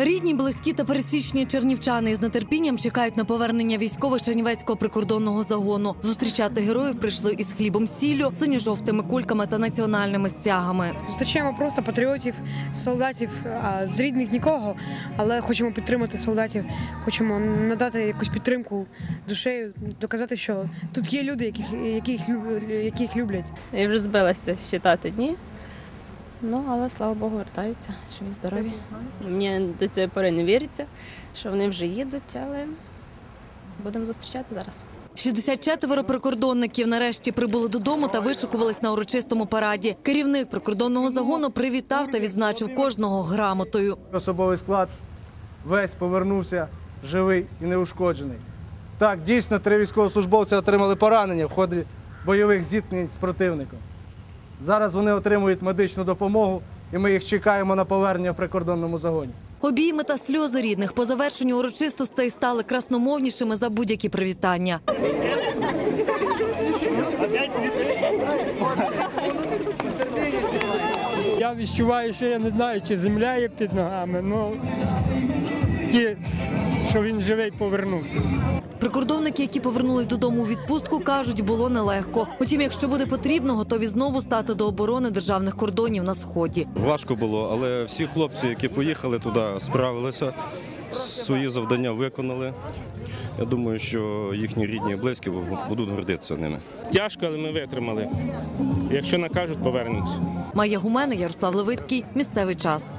Рідні, близькі та пересічні чернівчани з нетерпінням чекають на повернення військових Чернівецького прикордонного загону. Зустрічати героїв прийшли із хлібом сіллю, синьо-жовтими кульками та національними стягами. Зустрічаємо просто патріотів, солдатів, а з рідних нікого, але хочемо підтримати солдатів, хочемо надати якусь підтримку душею, доказати, що тут є люди, яких, яких, яких люблять. Я вже збилася считати дні. Ну, але слава Богу, вертаються, живі здорові. Мені до цієї пори не віриться, що вони вже їдуть, але будемо зустрічати зараз. 64 прикордонників нарешті прибули додому та вишикувались на урочистому параді. Керівник прикордонного загону привітав та відзначив кожного грамотою. Особовий склад весь повернувся живий і неушкоджений. Так, дійсно, три військовослужбовці отримали поранення в ході бойових зіткнень з противником. Зараз вони отримують медичну допомогу, і ми їх чекаємо на повернення в прикордонному загоні. Обійми та сльози рідних по завершенню урочистостей стали красномовнішими за будь-які привітання. Я відчуваю, що я не знаю, чи земля є під ногами, ну ті, що він живий, повернувся. Прикордонники, які повернулись додому у відпустку, кажуть, було нелегко. Утім, якщо буде потрібно, готові знову стати до оборони державних кордонів на сході. Важко було, але всі хлопці, які поїхали туди, справилися, свої завдання виконали. Я думаю, що їхні рідні і близькі будуть гордитися ними. Тяжко, але ми витримали. Якщо накажуть, повернемось. Майя Гумена, Ярослав Левицький. Місцевий час.